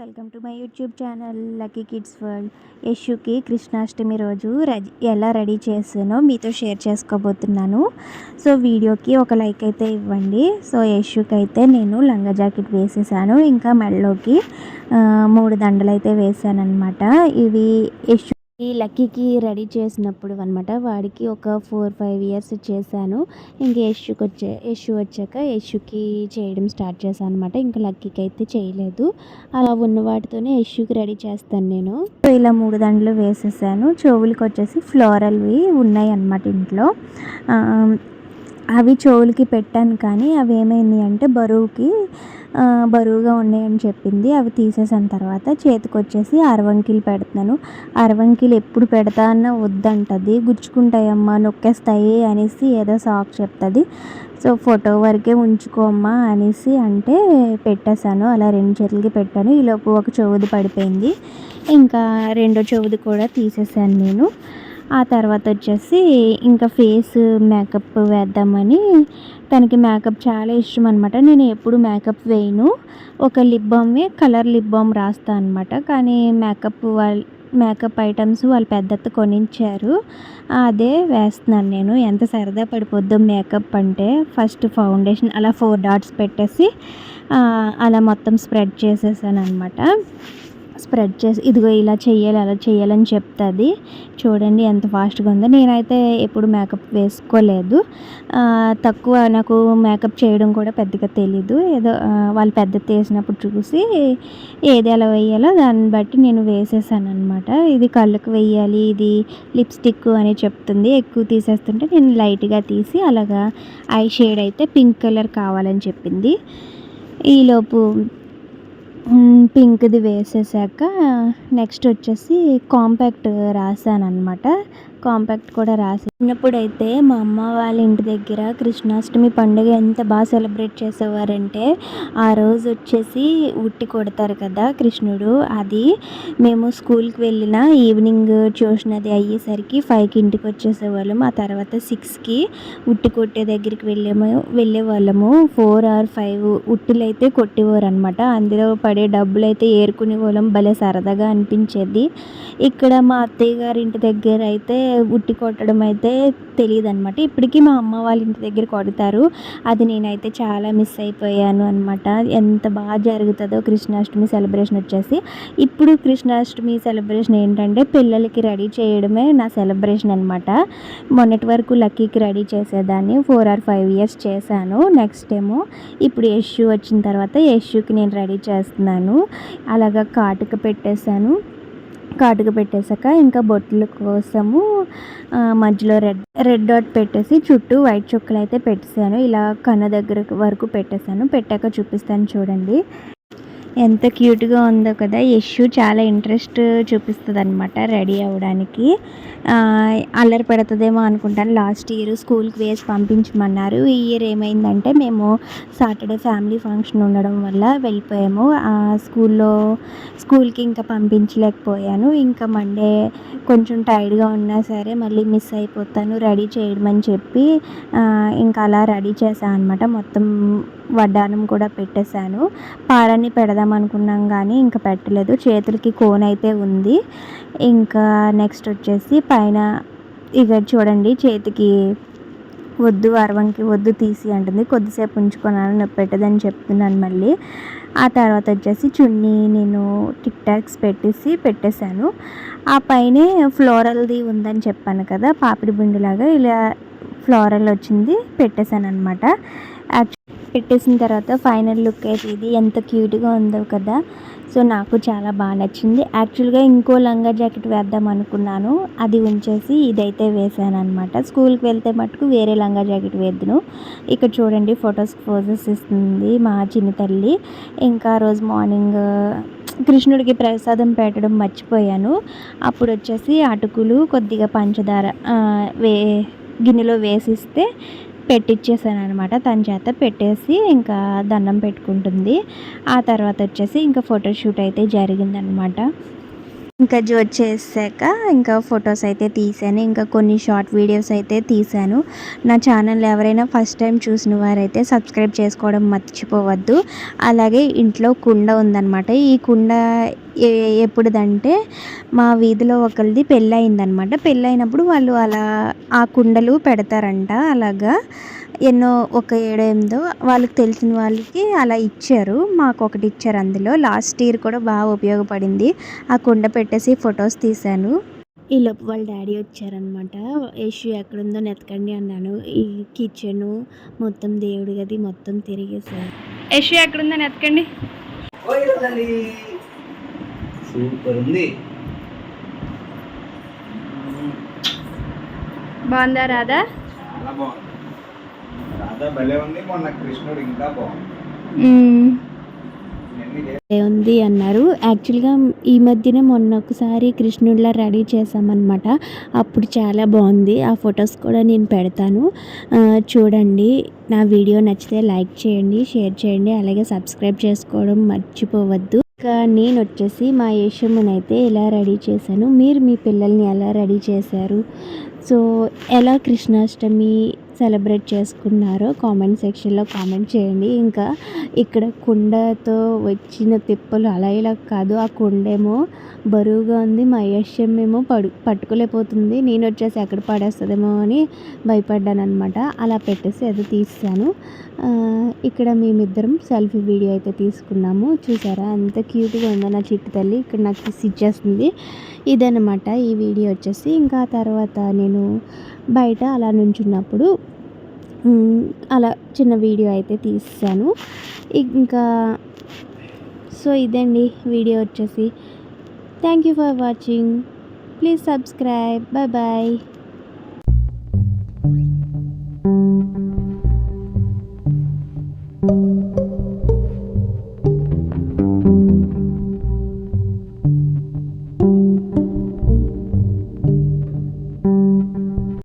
Welcome to my YouTube channel lucky kids world. యశుకి Krishnashtami రోజు ready ఎలా ready చేసానో మీతో share చేసుకోబోతున్నాను. సో వీడియోకి ఒక లైక్ అయితే ఇవ్వండి. సో యశుకి అయితే నేను లంగా జాకెట్ వేసేసాను. ఇంకా మెడలోకి మూడు దండలు అయితే వేసాను అనమాట ఇవి యశు ఈ లక్కీకి రెడీ చేసినప్పుడు అనమాట వాడికి ఒక ఫోర్ ఫైవ్ ఇయర్స్ చేశాను. ఇంక యష్యూకి వచ్చే యష్యూ వచ్చాక యష్యూకి చేయడం స్టార్ట్ చేశాను అనమాట ఇంకా లక్కీకి అయితే చేయలేదు. అలా ఉన్న వాటితోనే యష్యూకి రెడీ చేస్తాను నేను. ఇలా మూడు దండలు వేసేసాను. చెవులకి వచ్చేసి ఫ్లోరల్వి ఉన్నాయి అన్నమాట ఇంట్లో అవి చెవులకి పెట్టాను కానీ అవి ఏమైంది అంటే బరువుకి బరువుగా ఉన్నాయని చెప్పింది. అవి తీసేసిన తర్వాత చేతికి వచ్చేసి అరవంకీలు పెడుతున్నాను. అరవంకీలు ఎప్పుడు పెడతా అన్న వద్దంటది. గుచ్చుకుంటాయమ్మా నొక్కేస్తాయి అనేసి ఏదో సాక్ చెప్తుంది. సో ఫోటో వరకే ఉంచుకోమ్మా అనేసి అంటే పెట్టేశాను. అలా రెండు చేతులకి పెట్టాను. ఈలోపు ఒక చెవుది పడిపోయింది. ఇంకా రెండో చెవుది కూడా తీసేసాను నేను. ఆ తర్వాత వచ్చేసి ఇంకా ఫేస్ మేకప్ వేద్దామని తనకి మేకప్ చాలా ఇష్టం అనమాట నేను ఎప్పుడు మేకప్ వేయను. ఒక లిప్ బామ్వి కలర్ లిప్ బామ్ రాస్తాను అనమాట కానీ మేకప్ వాళ్ళ మేకప్ ఐటమ్స్ వాళ్ళు పెద్దత్త కొనించారు అదే వేస్తున్నాను నేను. ఎంత సరదా పడిపోద్దో మేకప్ అంటే ఫస్ట్ ఫౌండేషన్ అలా ఫోర్ డాట్స్ పెట్టేసి అలా మొత్తం స్ప్రెడ్ చేసేసాను అనమాట స్ప్రెడ్ చేసి ఇదిగో ఇలా చేయాలి అలా చేయాలని చెప్తుంది. చూడండి ఎంత ఫాస్ట్గా ఉందో. నేనైతే ఎప్పుడు మేకప్ వేసుకోలేదు. తక్కువ నాకు మేకప్ చేయడం కూడా పెద్దగా తెలీదు. ఏదో వాళ్ళు పెద్ద వేసినప్పుడు చూసి ఏది ఎలా వేయాలో దాన్ని బట్టి నేను వేసేసాను అనమాట ఇది కళ్ళకు వేయాలి ఇది లిప్స్టిక్ అని చెప్తుంది. ఎక్కువ తీసేస్తుంటే నేను లైట్గా తీసి అలాగా ఐ షేడ్ అయితే పింక్ కలర్ కావాలని చెప్పింది. ఈలోపు పింక్ది వేసేసాక నెక్స్ట్ వచ్చేసి కాంపాక్ట్ రాసాను అనమాట కాంపాక్ట్ కూడా రాసి చిన్నప్పుడైతే మా అమ్మ వాళ్ళ ఇంటి దగ్గర కృష్ణాష్టమి పండుగ ఎంత బాగా సెలబ్రేట్ చేసేవారంటే ఆ రోజు వచ్చేసి ఉట్టి కొడతారు కదా కృష్ణుడు అది మేము స్కూల్కి వెళ్ళిన ఈవినింగ్ ట్యూషన్ అది అయ్యేసరికి ఫైవ్కి ఇంటికి వచ్చేసేవాళ్ళము ఆ తర్వాత సిక్స్కి ఉట్టి కొట్టే దగ్గరికి వెళ్ళేమో వెళ్ళే వాళ్ళము ఫోర్ ఆర్ ఫైవ్ ఉట్టిలు అయితే కొట్టేవారు అనమాట అందులో పడే డబ్బులు అయితే ఏరుకునే వాళ్ళం భలే సరదాగా అనిపించేది. ఇక్కడ మా అత్తయ్య గారి ఇంటి దగ్గర అయితే ఉట్టి కొట్టడం అయితే తెలియదు అనమాట ఇప్పటికీ మా అమ్మ వాళ్ళ ఇంటి దగ్గర కొడతారు. అది నేనైతే చాలా మిస్ అయిపోయాను అనమాట ఎంత బాగా జరుగుతుందో కృష్ణాష్టమి సెలబ్రేషన్ వచ్చేసి. ఇప్పుడు కృష్ణాష్టమి సెలబ్రేషన్ ఏంటంటే పిల్లలకి రెడీ చేయడమే నా సెలబ్రేషన్ అనమాట మొన్నటి వరకు లక్కీకి రెడీ చేసేదాన్ని. ఫోర్ ఆర్ ఫైవ్ ఇయర్స్ చేశాను. నెక్స్ట్ ఏమో ఇప్పుడు యష్యూ వచ్చిన తర్వాత యష్యూకి నేను రెడీ చేస్తున్నాను. అలాగా కాటుక పెట్టేశాను. కాటుక పెట్టేశాక ఇంకా బొట్టుల కోసము మధ్యలో రెడ్ రెడ్ డాట్ పెట్టేసి చుట్టూ వైట్ చుక్కలు అయితే పెట్టేశాను. ఇలా కన్న దగ్గర వరకు పెట్టేశాను. పెట్టాక చూపిస్తాను చూడండి. ఎంత క్యూట్గా ఉందో కదా యశు చాలా ఇంట్రెస్ట్ చూపిస్తుంది అనమాట రెడీ అవ్వడానికి. అల్లరి పెడుతుందేమో అనుకుంటాను లాస్ట్ ఇయర్ స్కూల్కి వేసి పంపించమన్నారు. ఈ ఇయర్ ఏమైందంటే మేము సాటర్డే ఫ్యామిలీ ఫంక్షన్ ఉండడం వల్ల వెళ్ళిపోయాము. స్కూల్లో స్కూల్కి ఇంకా పంపించలేకపోయాను. ఇంకా మండే కొంచెం టైర్డ్గా ఉన్నా సరే మళ్ళీ మిస్ అయిపోతాను. రెడీ చేయడం చెప్పి ఇంకా అలా రెడీ చేశాను అనమాట మొత్తం వడ్డానం కూడా పెట్టేశాను. పారాన్ని పెడదాం అనుకున్నాం కానీ ఇంకా పెట్టలేదు. చేతులకి కోన్ అయితే ఉంది. ఇంకా నెక్స్ట్ వచ్చేసి పైన ఇక చూడండి చేతికి వద్దు అరవంకి వద్దు తీసి అంటుంది. కొద్దిసేపు ఉంచుకున్నాను నొప్పి పెట్టదని చెప్తున్నాను మళ్ళీ. ఆ తర్వాత వచ్చేసి చున్నీ నేను టిక్ టాక్స్ పెట్టేసి పెట్టేశాను. ఆ పైనే ఫ్లోరల్ది ఉందని చెప్పాను కదా పాపిడి బిండులాగా ఇలా ఫ్లోరల్ వచ్చింది పెట్టేశాను అనమాట పెట్టేసిన తర్వాత ఫైనల్ లుక్ అయితే ఇది. ఎంత క్యూట్గా ఉందో కదా. సో నాకు చాలా బాగా నచ్చింది. యాక్చువల్గా ఇంకో లంగా జాకెట్ వేద్దాం అనుకున్నాను. అది ఉంచేసి ఇదైతే వేసాను అనమాట స్కూల్కి వెళ్తే మటుకు వేరే లంగా జాకెట్ వేద్దును. ఇక్కడ చూడండి ఫొటోస్ ఫోజెస్ ఇస్తుంది మా చిన్న తల్లి. ఇంకా రోజు మార్నింగ్ కృష్ణుడికి ప్రసాదం పెట్టడం మర్చిపోయాను. అప్పుడు వచ్చేసి అటుకులు కొద్దిగా పంచదార వే గిన్నెలో వేసిస్తే పెట్టిచ్చేసాను అనమాట తన చేత పెట్టేసి ఇంకా దండం పెట్టుకుంటుంది. ఆ తర్వాత వచ్చేసి ఇంకా ఫోటోషూట్ అయితే జరిగిందనమాట ఇంకా జోడ్ చేసాక ఇంకా ఫొటోస్ అయితే తీసాను. ఇంకా కొన్ని షార్ట్ వీడియోస్ అయితే తీశాను నా ఛానల్ ఎవరైనా ఫస్ట్ టైం చూసిన వారైతే సబ్స్క్రైబ్ చేసుకోవడం మర్చిపోవద్దు. అలాగే ఇంట్లో కుండ ఉందన్నమాట. ఈ కుండ ఏ- ఎప్పుడుదంటే మా వీధిలో ఒకరిది పెళ్ళి అయిందనమాట పెళ్ళి అయినప్పుడు వాళ్ళు అలా ఆ కుండలు పెడతారంట. అలాగా ఎన్నో ఒక ఏడెనిమిదో వాళ్ళకి తెలిసిన వాళ్ళకి అలా ఇచ్చారు. మాకు ఒకటి ఇచ్చారు అందులో. లాస్ట్ ఇయర్ కూడా బాగా ఉపయోగపడింది. ఆ కుండ పెట్టేసి ఫొటోస్ తీశాను. ఈ లోపు వాళ్ళ డాడీ వచ్చారనమాట యశు ఎక్కడుందో నెతకండి అన్నాను. ఈ కిచెను మొత్తం దేవుడి గది మొత్తం తిరిగేసారు యశు ఎక్కడుందో నెతకండి సూపర్ ఉంది. బాగుందా రాదా బాగుంది. రాధా భలే ఉంది. మొన్న కృష్ణుడు ఇంకా బాగుంది. ఉంది అన్నారు. యాక్చువల్గా ఈ మధ్యన మొన్న ఒకసారి కృష్ణుడిలా రెడీ చేసామన్నమాట అప్పుడు చాలా బాగుంది. ఆ ఫొటోస్ కూడా నేను పెడతాను. చూడండి. నా వీడియో నచ్చితే లైక్ చేయండి షేర్ చేయండి అలాగే సబ్స్క్రైబ్ చేసుకోవడం మర్చిపోవద్దు. ఇంకా నేను వచ్చేసి మా యశమ్మని అయితే ఇలా రెడీ చేశాను. మీరు మీ పిల్లల్ని ఎలా రెడీ చేశారు? సో ఎలా కృష్ణాష్టమి సెలబ్రేట్ చేసుకున్నారో కామెంట్ సెక్షన్లో కామెంట్ చేయండి. ఇంకా ఇక్కడ కుండతో వచ్చిన తిప్పలు అలా ఇలా కాదు. ఆ కుండేమో బరువుగా ఉంది. మా యశ్యం ఏమో పడు పట్టుకోలేకపోతుంది. నేను వచ్చేసి ఎక్కడ పడేస్తుందేమో అని భయపడ్డాను అనమాట అలా పెట్టేసి అది తీసాను. ఇక్కడ మేమిద్దరం సెల్ఫీ వీడియో అయితే తీసుకున్నాము. చూసారా? ఎంత క్యూట్గా ఉందో నా చిట్టు తల్లి ఇక్కడ నాకు కిస్ ఇచ్చేస్తుంది ఇదనమాట ఈ వీడియో వచ్చేసి. ఇంకా తర్వాత నేను బయట అలా నుంచున్నప్పుడు అలా చిన్న వీడియో అయితే తీసాను. ఇంకా సో ఇదండి వీడియో వచ్చేసి. Thank you for watching. Please subscribe. Bye bye